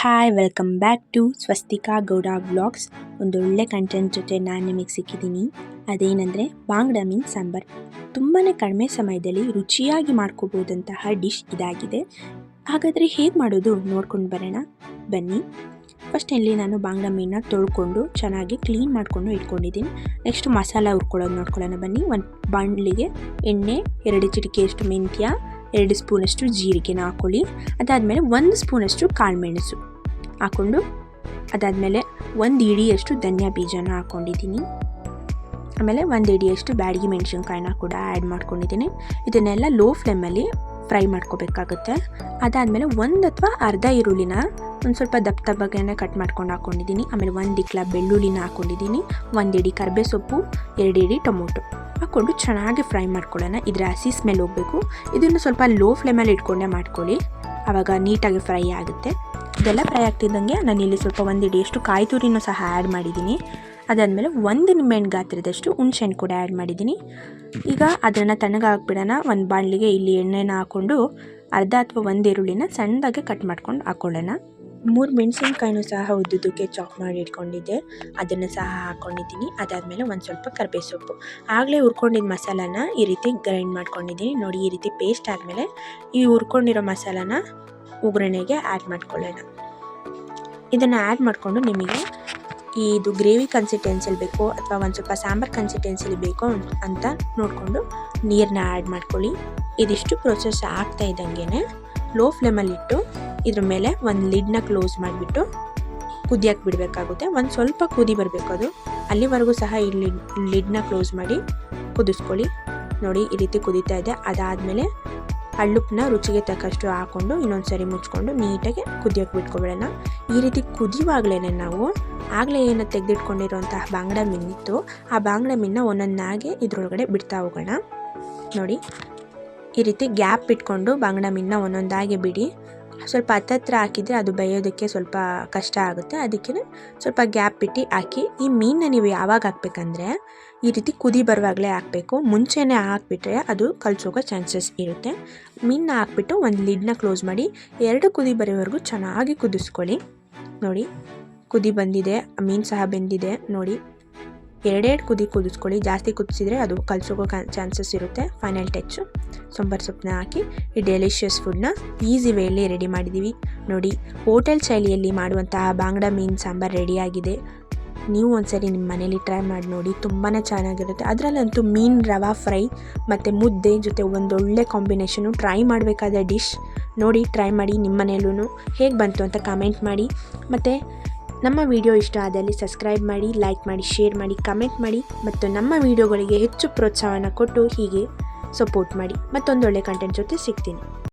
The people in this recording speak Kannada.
Hi welcome back to Swastika Gowda vlogs ಒಂದೊಳ್ಳೆ ಕಂಟೆಂಟ್ ಜೊತೆ ನಾನು ನಿಮಗೆ ಸಿಕ್ಕಿದ್ದೀನಿ. ಅದೇನೆಂದರೆ ಬಾಂಗ್ಡಾ ಮೀನ್ ಸಾಂಬಾರ್. ತುಂಬಾ ಕಡಿಮೆ ಸಮಯದಲ್ಲಿ ರುಚಿಯಾಗಿ ಮಾಡ್ಕೋಬೋದಂತಹ ಡಿಶ್ ಇದಾಗಿದೆ. ಹಾಗಾದರೆ ಹೇಗೆ ಮಾಡೋದು ನೋಡ್ಕೊಂಡು ಬರೋಣ. ಬನ್ನಿ. ಫಸ್ಟ್ ಇಲ್ಲಿ ನಾನು ಬಾಂಗ್ಡಾ ಮೀನನ್ನ ತೊಳ್ಕೊಂಡು ಚೆನ್ನಾಗಿ ಕ್ಲೀನ್ ಮಾಡಿಕೊಂಡು ಇಟ್ಕೊಂಡಿದ್ದೀನಿ. ನೆಕ್ಸ್ಟ್ ಮಸಾಲ ಹುರ್ಕೊಳ್ಳೋದು ನೋಡ್ಕೊಳ್ಳೋಣ ಬನ್ನಿ. ಒಂದು ಬಾಂಡ್ಲಿಗೆ ಎಣ್ಣೆ, ಎರಡು ಚಿಟಿಕೆಯಷ್ಟು ಮೆಂತ್ಯ ಎರಡು ಸ್ಪೂನಷ್ಟು ಜೀರಿಗೆನ ಹಾಕ್ಕೊಳ್ಳಿ ಅದಾದಮೇಲೆ ಒಂದು ಸ್ಪೂನಷ್ಟು ಕಾಳುಮೆಣಸು ಹಾಕ್ಕೊಂಡು, ಅದಾದಮೇಲೆ ಒಂದು ಇಡಿಯಷ್ಟು ಧನಿಯಾ ಬೀಜನ ಹಾಕ್ಕೊಂಡಿದ್ದೀನಿ ಆಮೇಲೆ ಒಂದು ಇಡಿಯಷ್ಟು ಬ್ಯಾಡಗಿ ಮೆಣಸಿನ್ಕಾಯಿನ ಕೂಡ ಆ್ಯಡ್ ಮಾಡ್ಕೊಂಡಿದ್ದೀನಿ. ಇದನ್ನೆಲ್ಲ ಲೋ ಫ್ಲೇಮಲ್ಲಿ ಫ್ರೈ ಮಾಡ್ಕೋಬೇಕಾಗುತ್ತೆ. ಅದಾದಮೇಲೆ ಒಂದು ಅಥವಾ ಅರ್ಧ ಈರುಳ್ಳಿನ ಒಂದು ಸ್ವಲ್ಪ ದಪ್ಪ ದಪ್ಪಗೆ ಕಟ್ ಮಾಡ್ಕೊಂಡು ಹಾಕ್ಕೊಂಡಿದ್ದೀನಿ ಆಮೇಲೆ ಒಂದು ಇಕ್ಲ ಬೆಳ್ಳುಳ್ಳಿನ ಹಾಕ್ಕೊಂಡಿದ್ದೀನಿ ಒಂದು ಇಡಿ ಕರ್ಬೇ ಸೊಪ್ಪು ಎರಡು ಇಡಿ ಟೊಮೊಟೊ. ಹಾಕ್ಕೊಂಡು ಚೆನ್ನಾಗಿ ಫ್ರೈ ಮಾಡ್ಕೊಳ್ಳೋಣ. ಇದರ ಹಸಿ ಸ್ಮೆಲ್ ಹೋಗಬೇಕು. ಇದನ್ನು ಸ್ವಲ್ಪ ಲೋ ಫ್ಲೇಮಲ್ಲಿ ಇಟ್ಕೊಂಡೇ ಮಾಡ್ಕೊಳ್ಳಿ. ಆವಾಗ ನೀಟಾಗಿ ಫ್ರೈ ಆಗುತ್ತೆ. ಇದೆಲ್ಲ ಫ್ರೈ ಆಗ್ತಿದ್ದಂಗೆ ನಾನು ಇಲ್ಲಿ ಸ್ವಲ್ಪ ಒಂದು ಇಡಿಯಷ್ಟು ಕಾಯಿ ತುರಿನೂ ಸಹ ಆ್ಯಡ್ ಮಾಡಿದ್ದೀನಿ. ಅದಾದಮೇಲೆ ಒಂದು ನಿಂಬೆಹಣ್ಣು ಗಾತ್ರದಷ್ಟು ಹುಣಸೆಹಣ್ಣು ಕೂಡ ಆ್ಯಡ್ ಮಾಡಿದ್ದೀನಿ. ಈಗ ಅದನ್ನು ತಣ್ಣಗಾಕ್ಬಿಡೋಣ ಒಂದು ಬಾಣಲಿಗೆ ಇಲ್ಲಿ ಎಣ್ಣೆನ ಹಾಕ್ಕೊಂಡು ಅರ್ಧ ಅಥವಾ ಒಂದು ಈರುಳ್ಳಿನ ಸಣ್ಣದಾಗೆ ಕಟ್ ಮಾಡ್ಕೊಂಡು ಹಾಕ್ಕೊಳ್ಳೋಣ ಮೂರು ಮೆಣಸಿನ್ಕಾಯಿನೂ ಸಹ ಉದ್ದುದಕ್ಕೆ ಚಾಪ್ ಮಾಡಿ ಇಟ್ಕೊಂಡಿದ್ದೆ. ಅದನ್ನು ಸಹ ಹಾಕ್ಕೊಂಡಿದ್ದೀನಿ ಅದಾದಮೇಲೆ ಒಂದು ಸ್ವಲ್ಪ ಕರ್ಬೇ ಸೊಪ್ಪು ಆಗಲೇ ಹುರ್ಕೊಂಡಿದ್ದ ಮಸಾಲಾನ ಈ ರೀತಿ ಗ್ರೈಂಡ್ ಮಾಡ್ಕೊಂಡಿದ್ದೀನಿ. ನೋಡಿ, ಈ ರೀತಿ ಪೇಸ್ಟ್ ಆದಮೇಲೆ ಈ ಹುರ್ಕೊಂಡಿರೋ ಮಸಾಲಾನ ಉಗ್ರಣೆಗೆ ಆ್ಯಡ್ ಮಾಡ್ಕೊಳ್ಳೋಣ. ಇದನ್ನು ಆ್ಯಡ್ ಮಾಡಿಕೊಂಡು ನಿಮಗೆ ಇದು ಗ್ರೇವಿ ಕನ್ಸಿಸ್ಟೆನ್ಸಿಲಿ ಬೇಕೋ ಅಥವಾ ಒಂದು ಸ್ವಲ್ಪ ಸಾಂಬಾರು ಕನ್ಸಿಸ್ಟೆನ್ಸಿಲಿ ಬೇಕೋ ಅಂತ ನೋಡಿಕೊಂಡು ನೀರನ್ನ ಆ್ಯಡ್ ಮಾಡ್ಕೊಳ್ಳಿ. ಇದಿಷ್ಟು ಪ್ರೊಸೆಸ್ ಆಗ್ತಾ ಇದ್ದಂಗೆ ಲೋ ಫ್ಲೇಮಲ್ಲಿಟ್ಟು ಇದ್ರ ಮೇಲೆ ಒಂದು ಲಿಡ್ನ ಕ್ಲೋಸ್ ಮಾಡಿಬಿಟ್ಟು ಕುದಿಯಕ್ಕೆ ಬಿಡಬೇಕಾಗುತ್ತೆ. ಒಂದು ಸ್ವಲ್ಪ ಕುದಿ ಬರಬೇಕು ಅದು. ಅಲ್ಲಿವರೆಗೂ ಸಹ ಈ ಲಿಡ್ ಲಿಡ್ನ ಕ್ಲೋಸ್ ಮಾಡಿ ಕುದಿಸ್ಕೊಳ್ಳಿ. ನೋಡಿ, ಈ ರೀತಿ ಕುದೀತಾ ಇದೆ. ಅದಾದಮೇಲೆ ಹಳ್ಳುಪ್ಪನ್ನ ರುಚಿಗೆ ತಕ್ಕಷ್ಟು ಹಾಕ್ಕೊಂಡು ಇನ್ನೊಂದು ಸರಿ ಮುಚ್ಕೊಂಡು ನೀಟಾಗಿ ಕುದಿಯೋಕೆ ಬಿಟ್ಕೊಬಿಡೋಣ. ಈ ರೀತಿ ಕುದಿಯುವಾಗಲೇ ನಾವು ಆಗಲೇ ಏನು ತೆಗೆದಿಟ್ಕೊಂಡಿರುವಂತಹ ಬಾಂಗ್ಡ ಮೀನಿತ್ತು ಆ ಬಾಂಗ್ಡ ಮೀನನ್ನ ಒಂದೊಂದಾಗೆ ಇದ್ರೊಳಗಡೆ ಬಿಡ್ತಾ ಹೋಗೋಣ. ನೋಡಿ, ಈ ರೀತಿ ಗ್ಯಾಪ್ ಇಟ್ಕೊಂಡು ಬಾಂಗ್ಡ ಮೀನನ್ನ ಒಂದೊಂದಾಗಿ ಬಿಡಿ. ಸ್ವಲ್ಪ ಹತ್ತತ್ರ ಹಾಕಿದರೆ ಅದು ಬೇಯೋದಕ್ಕೆ ಸ್ವಲ್ಪ ಕಷ್ಟ ಆಗುತ್ತೆ. ಅದಕ್ಕೆ ಸ್ವಲ್ಪ ಗ್ಯಾಪ್ ಬಿಟ್ಟು ಹಾಕಿ, ಈ ಮೀನನ್ನ ನೀವು ಯಾವಾಗ ಹಾಕ್ಬೇಕಂದ್ರೆ ಈ ರೀತಿ ಕುದಿ ಬರುವಾಗಲೇ ಹಾಕಬೇಕು. ಮುಂಚೆನೇ ಹಾಕ್ಬಿಟ್ರೆ ಅದು ಕಲ್ಸೋಗೋ ಚಾನ್ಸಸ್ ಇರುತ್ತೆ. ಮೀನನ್ನ ಹಾಕ್ಬಿಟ್ಟು ಒಂದು ಲಿಡ್ನ ಕ್ಲೋಸ್ ಮಾಡಿ, ಎರಡು ಕುದಿ ಬರೋವರೆಗೂ ಚೆನ್ನಾಗಿ ಕುದಿಸ್ಕೊಳ್ಳಿ. ನೋಡಿ, ಕುದಿ ಬಂದಿದೆ, ಮೀನು ಸಹ ಬೆಂದಿದೆ, ನೋಡಿ. ಎರಡೆರಡು ಕುದಿ ಕುದಿಸ್ಕೊಳ್ಳಿ. ಜಾಸ್ತಿ ಕುದಿಸಿದ್ರೆ ಅದು ಕಲಸೋಗೋ ಚಾನ್ಸಸ್ ಇರುತ್ತೆ. ಫೈನಲ್ ಟಚ್ಚು ಸೊಂಬರ್ ಸೊಪ್ಪನ್ನ ಹಾಕಿ, ಈ ಡೆಲಿಷಿಯಸ್ ಫುಡ್ನ ಈಸಿ ವೇಲಿ ರೆಡಿ ಮಾಡಿದ್ದೀವಿ ನೋಡಿ ಹೋಟೆಲ್ ಶೈಲಿಯಲ್ಲಿ ಮಾಡುವಂತಹ ಬಾಂಗ್ಡಾ ಮೀನು ಸಾಂಬಾರು ರೆಡಿಯಾಗಿದೆ ನೀವು ಒಂದ್ಸರಿ ನಿಮ್ಮ ಮನೇಲಿ ಟ್ರೈ ಮಾಡಿ ನೋಡಿ ತುಂಬಾ ಚೆನ್ನಾಗಿರುತ್ತೆ. ಅದರಲ್ಲಂತೂ ಮೀನು ರವಾ ಫ್ರೈ ಮತ್ತು ಮುದ್ದೆ ಜೊತೆ ಒಂದೊಳ್ಳೆ ಕಾಂಬಿನೇಷನು ಟ್ರೈ ಮಾಡಬೇಕಾದ ಡಿಶ್ ನೋಡಿ ಟ್ರೈ ಮಾಡಿ ನಿಮ್ಮ ಮನೆಯಲ್ಲೂ ಹೇಗೆ ಬಂತು ಅಂತ ಕಮೆಂಟ್ ಮಾಡಿ. ಮತ್ತು ನಮ್ಮ ವಿಡಿಯೋ ಇಷ್ಟ ಆದಲ್ಲಿ ಸಬ್ಸ್ಕ್ರೈಬ್ ಮಾಡಿ ಲೈಕ್ ಮಾಡಿ ಶೇರ್ ಮಾಡಿ ಕಮೆಂಟ್ ಮಾಡಿ ಮತ್ತು ನಮ್ಮ ವಿಡಿಯೋಗಳಿಗೆ ಹೆಚ್ಚು ಪ್ರೋತ್ಸಾಹನ ಕೊಟ್ಟು ಹೀಗೆ ಸಪೋರ್ಟ್ ಮಾಡಿ. ಮತ್ತೊಂದೊಳ್ಳೆ ಕಂಟೆಂಟ್ ಜೊತೆ ಸಿಗ್ತೀನಿ.